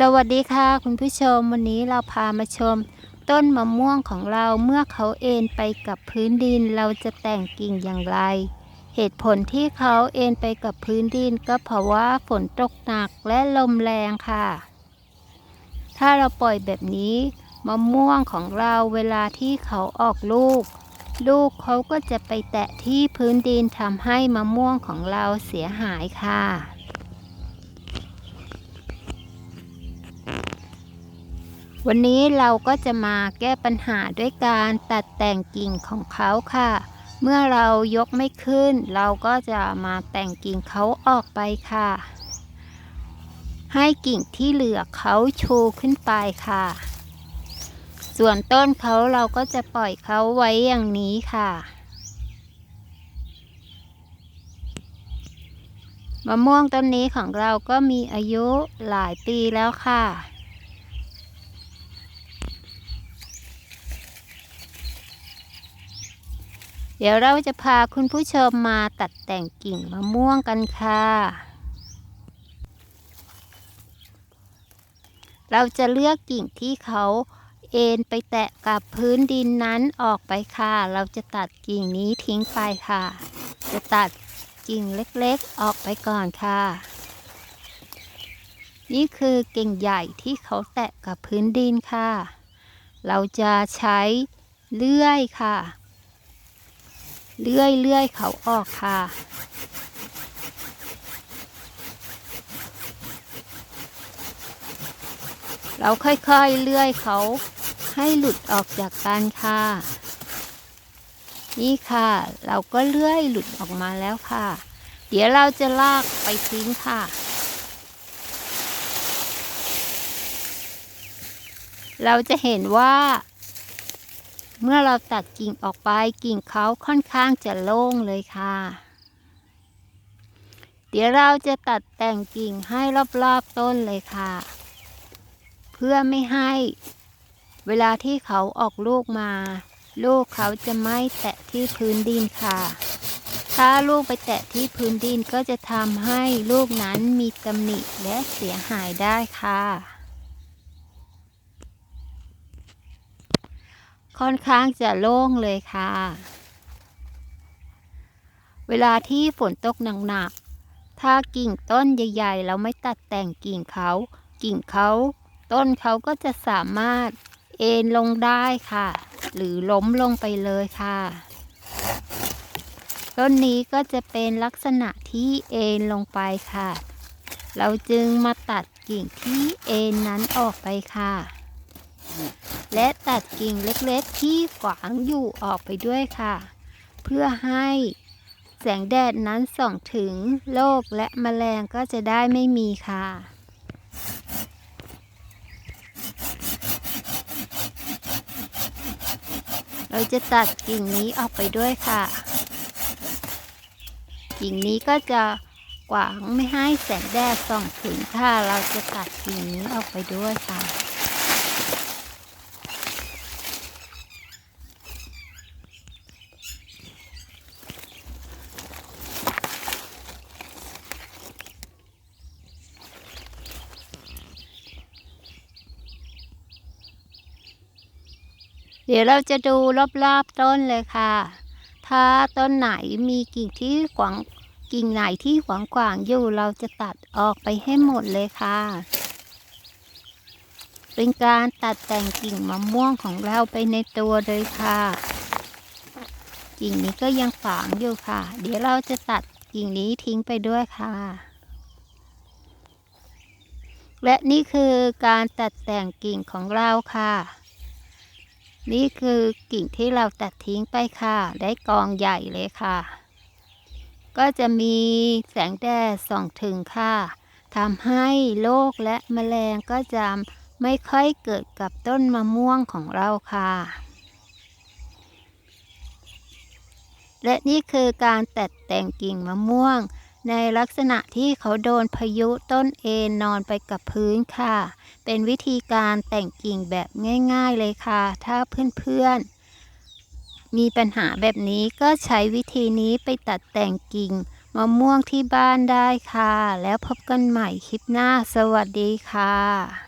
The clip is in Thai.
สวัสดีค่ะคุณผู้ชมวันนี้เราพามาชม ต้นมะม่วงของเราเมื่อเขาเอ็นไปกับพื้นดินเราจะแต่งกิ่งอย่างไร เหตุผลที่เขาเอ็นไปกับพื้นดินก็เพราะว่าฝนตกหนักและลมแรงค่ะ ถ้าเราปล่อยแบบนี้มะม่วงของเราเวลาที่เขาออกลูก ลูกเขาก็จะไปแตะที่พื้นดินทำให้มะม่วงของเราเสียหายค่ะ วันนี้เราก็จะมาแก้ปัญหาด้วยการตัดแต่งกิ่งของเขาค่ะ เมื่อเรายกไม่ขึ้น เราก็จะมาแต่งกิ่งเขาออกไปค่ะ ให้กิ่งที่เหลือเขาชูขึ้นไปค่ะ ส่วนต้นเขาเราก็จะปล่อยเขาไว้อย่างนี้ค่ะมะม่วงต้นนี้ของเราก็มีอายุหลายปีแล้วค่ะ เดี๋ยวเราจะพาคุณผู้ชมมาตัดแต่งกิ่งมะม่วงกันค่ะ เราจะเลือกกิ่งที่เขาเอ็นไปแตะกับพื้นดินนั้นออกไปค่ะ เราจะตัดกิ่งนี้ทิ้งไปค่ะ จะตัดกิ่งเล็กๆออกไปก่อนค่ะ นี่คือกิ่งใหญ่ที่เขาแตะกับพื้นดินค่ะ เราจะใช้เลื่อยค่ะ เลื่อยเลื่อยเขาออกค่ะ เราค่อยๆเลื่อยเขาให้หลุดออกจากกันค่ะ นี่ค่ะ เราก็เลื่อยหลุดออกมาแล้วค่ะ เดี๋ยวเราจะลากไปทิ้งค่ะ เราจะเห็นว่า เมื่อเราตัดกิ่งออกไปกิ่งเขาค่อนข้างจะโล่งเลยค่ะ เดี๋ยวเราจะตัดแต่งกิ่งให้รอบๆต้นเลยค่ะ เพื่อไม่ให้ เวลาที่เขาออกลูกมา ลูกเขาจะไม่แตะที่พื้นดินค่ะ ถ้าลูกไปแตะที่พื้นดินก็จะทำให้ลูกนั้นมีตำหนิและเสียหายได้ค่ะ ค่อนข้างจะโล่งเลยค่ะ เวลาที่ฝนตกหนักๆ ถ้ากิ่งต้นใหญ่ๆ เราไม่ตัดแต่งกิ่งเขา กิ่งเขาต้นเขาก็จะสามารถเอ็นลงได้ค่ะ หรือล้มลงไปเลยค่ะต้นนี้ก็จะเป็นลักษณะที่เอ็นลงไปค่ะ เราจึงมาตัดกิ่งที่เอ็นนั้นออกไปค่ะ และตัดกิ่งเล็กๆที่ขวางอยู่ออกไปด้วยค่ะ เพื่อให้แสงแดดนั้นส่องถึงโรคและแมลงก็จะได้ไม่มีค่ะ เราจะตัดกิ่งนี้ออกไปด้วยค่ะ กิ่งนี้ก็จะขวางไม่ให้แสงแดดส่องถึงค่ะ เราจะตัดกิ่งนี้ออกไปด้วยค่ะ เดี๋ยวเราจะดูรอบๆต้นเลยค่ะ ถ้าต้นไหนมีกิ่งที่ขวางกิ่งไหนที่ขวางขวางๆอยู่เราจะตัดออกไปให้หมดเลยค่ะ เป็นการตัดแต่งกิ่งมะม่วงของเราไปในตัวเลยค่ะ กิ่งนี้ก็ยังขวางอยู่ค่ะ เดี๋ยวเราจะตัดกิ่งนี้ทิ้งไปด้วยค่ะ และนี่คือการตัดแต่งกิ่งของเราค่ะ นี่คือกิ่งที่เราตัดทิ้งไปค่ะ ได้กองใหญ่เลยค่ะ ก็จะมีแสงแดดส่องถึงค่ะทำให้โรคและแมลงก็จะไม่ค่อยเกิดกับต้นมะม่วงของเราค่ะ และนี่คือการตัดแต่งกิ่งมะม่วง ในลักษณะที่เขาโดนพายุต้นเอ็นนอนไปกับพื้นค่ะ เป็นวิธีการแต่งกิ่งแบบง่าย ๆเลยค่ะ ถ้าเพื่อนๆ มีปัญหาแบบนี้ก็ใช้วิธีนี้ไปตัดแต่งกิ่งมะม่วงที่บ้านได้ค่ะ แล้วพบกันใหม่คลิปหน้า สวัสดีค่ะ